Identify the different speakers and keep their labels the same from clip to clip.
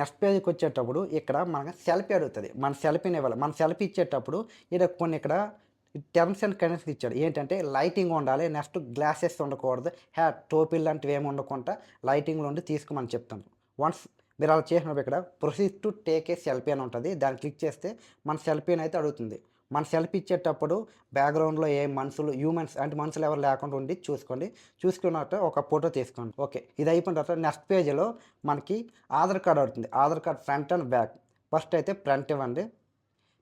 Speaker 1: Next పేజ్కి వచ్చేటప్పుడు ఇక్కడ మనకి సెల్ఫీ అడుగుతుంది మన సెల్ఫీని ఇవ్వాలి. మన సెల్ఫీ ఇచ్చేటప్పుడు ఇక్కడ కొన్ని ఇక్కడ టర్మ్స్ అండ్ కండిషన్స్ ఇచ్చాడు. ఏంటంటే లైటింగ్ ఉండాలి. నెక్స్ట్ గ్లాసెస్ ఉండకూడదు. హ్యా టోపీలు లాంటివి ఏమి ఉండకుండా లైటింగ్లో ఉండి తీసుకోమని చెప్తాను. వన్స్ మీరు అలా చేసినప్పుడు ఇక్కడ proceed to take a selfie అని ఉంటుంది. దాన్ని క్లిక్ చేస్తే మన సెల్ఫీని అయితే అడుగుతుంది. మన సెల్ఫీ ఇచ్చేటప్పుడు బ్యాక్గ్రౌండ్లో ఏ మనుషులు హ్యూమన్స్ అంటే మనుషులు ఎవరు లేకుండా ఉండి చూసుకోండి. చూసుకున్నట్టు ఒక ఫోటో తీసుకోండి. ఓకే. ఇది అయిపోయిన తర్వాత నెక్స్ట్ పేజీలో మనకి ఆధార్ కార్డ్ అవుతుంది. Aadhaar card front and back. First అయితే ఫ్రంట్ ఇవ్వండి.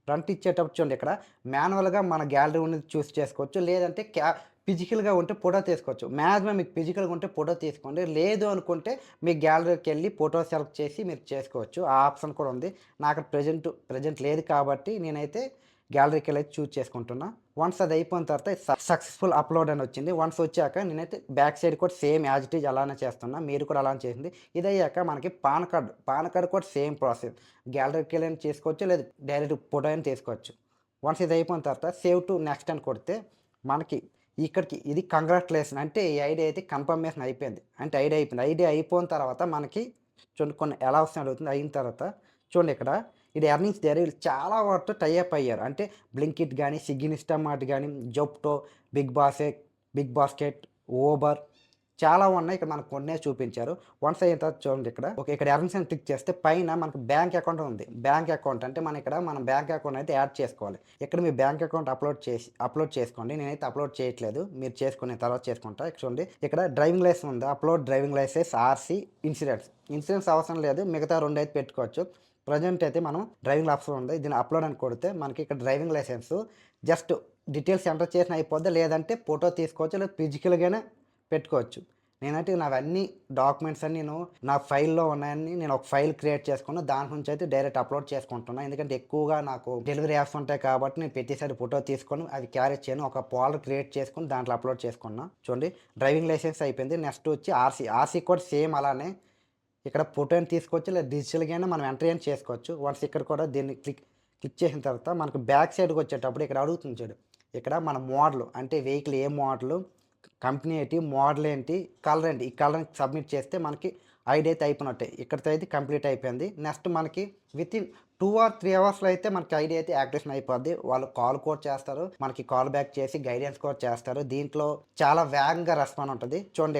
Speaker 1: ఫ్రంట్ ఇచ్చేటప్పుడు చూడండి ఇక్కడ మాన్యువల్గా మన గ్యాలరీ ఉన్నది చూస్ చేసుకోవచ్చు. లేదంటే క్యా ఫిజికల్గా ఉంటే ఫోటో తీసుకోవచ్చు. మ్యాక్సిమం మీకు ఫిజికల్గా ఉంటే ఫోటో తీసుకోండి. లేదు అనుకుంటే మీ గ్యాలరీకి వెళ్ళి ఫోటో సెలెక్ట్ చేసి మీరు చేసుకోవచ్చు. ఆ ఆప్షన్ కూడా ఉంది. నాకు ప్రజెంట్ ప్రజెంట్ లేదు కాబట్టి నేనైతే గ్యాలరీకి వెళ్ళి చూస్ చేసుకుంటున్నా. వన్స్ అది అయిపోయిన తర్వాత సక్సెస్ఫుల్ అప్లోడ్ అని వచ్చింది. వన్స్ వచ్చాక నేనైతే బ్యాక్ సైడ్ కూడా సేమ్ యాజ్ ఇట్ ఈజ్ అలానే చేస్తున్నా. మీరు కూడా అలానే చేసింది. ఇది అయ్యాక మనకి పాన్ కార్డ్ పాన్ కార్డ్ కూడా సేమ్ ప్రాసెస్ గ్యాలరీకి వెళ్ళి చేసుకోవచ్చు లేదు డైరెక్ట్ ఫోటో అయినా తీసుకోవచ్చు వన్స్ ఇది అయిపోయిన తర్వాత సేవ్ టు నెక్స్ట్ అని కొడితే మనకి ఇక్కడికి ఇది కంగ్రాచులేషన్ అంటే ఈ ఐడి అయితే కన్ఫర్మేషన్ అయిపోయింది. అంటే ఐడి అయిపోయింది. ఐడి అయిపోయిన తర్వాత మనకి చూడండి కొన్ని ఎలా వస్తుంది అడుగుతుంది అయిన తర్వాత చూడండి ఇక్కడ ఈ ఎర్నింగ్స్ దగ్గర వీళ్ళు చాలా వాటితో టైఅప్ అయ్యారు అంటే బ్లింకిట్ కానీ స్విగ్గీ ఇన్స్టామార్ట్ కానీ జొప్టో బిగ్ బాసే బిగ్ బాస్కెట్ ఓబర్ చాలా ఉన్నాయి. ఇక్కడ మనకు కొన్నే చూపించారు. వన్స్ అయిన తర్వాత చూడండి ఇక్కడ. ఓకే ఇక్కడ ఎర్నింగ్స్ అని క్లిక్ చేస్తే పైన మనకు బ్యాంక్ అకౌంట్ ఉంది. బ్యాంక్ అకౌంట్ అంటే మన ఇక్కడ మన బ్యాంక్ అకౌంట్ అయితే యాడ్ చేసుకోవాలి. ఇక్కడ మీ బ్యాంక్ అకౌంట్ అప్లోడ్ చేసి అప్లోడ్ చేసుకోండి. నేనైతే అప్లోడ్ చేయట్లేదు. మీరు చేసుకునే తర్వాత చేసుకుంటా. ఇక్కడ చూడండి. ఇక్కడ డ్రైవింగ్ లైసెన్స్ ఉంది. Upload driving licence RC insurance. Insurance అవసరం లేదు. మిగతా రెండు అయితే పెట్టుకోవచ్చు. ప్రజెంట్ అయితే మనం డ్రైవింగ్ ఆప్షన్ ఉంది. దీన్ని అప్లోడ్ అని కొడితే మనకి ఇక్కడ driving licence. Just details enter చేసిన అయిపోద్ది? లేదంటే ఫోటో తీసుకోవచ్చు? లేదా ఫిజికల్గానే పెట్టుకోవచ్చు. నేనైతే నావన్నీ డాక్యుమెంట్స్ అన్ని నేను నా ఫైల్లో ఉన్నాయని నేను ఒక ఫైల్ క్రియేట్ చేసుకున్నా దాని నుంచి అయితే డైరెక్ట్ అప్లోడ్ చేసుకుంటున్నా. ఎందుకంటే ఎక్కువగా నాకు డెలివరీ యాప్స్ ఉంటాయి కాబట్టి నేను ప్రతిసారి ఫోటో తీసుకొని అది క్యారీ చేయను. ఒక పాల్ క్రియేట్ చేసుకుని దాంట్లో అప్లోడ్ చేసుకున్నా. చూడండి డ్రైవింగ్ లైసెన్స్ అయిపోయింది. నెక్స్ట్ వచ్చి ఆర్సీ. ఆర్సీ కూడా సేమ్ అలానే ఇక్కడ ఫోటోని తీసుకోవచ్చు లేదా డిజిటల్గానే మనం ఎంటర్ అని చేసుకోవచ్చు. వన్స్ ఇక్కడ కూడా దీన్ని క్లిక్ క్లిక్ చేసిన తర్వాత మనకు బ్యాక్ సైడ్కి వచ్చేటప్పుడు ఇక్కడ అడుగుతుంది చూడు. ఇక్కడ మన మోడల్ అంటే వెహికల్ ఏ మోడల్ కంపెనీ ఏంటి మోడల్ ఏంటి కలర్ ఏంటి ఈ కలర్ సబ్మిట్ చేస్తే మనకి ఐడి అయితే అయిపోయినట్టే. ఇక్కడితో అయితే కంప్లీట్ అయిపోయింది. నెక్స్ట్ మనకి within two or three అవర్స్లో అయితే మనకి ఐడి అయితే యాక్టివేషన్ అయిపోద్ది. వాళ్ళు కాల్ కూడా చేస్తారు. మనకి కాల్ బ్యాక్ చేసి గైడెన్స్ కూడా చేస్తారు. దీంట్లో చాలా వేగంగా రెస్పాండ్ ఉంటుంది. చూడండి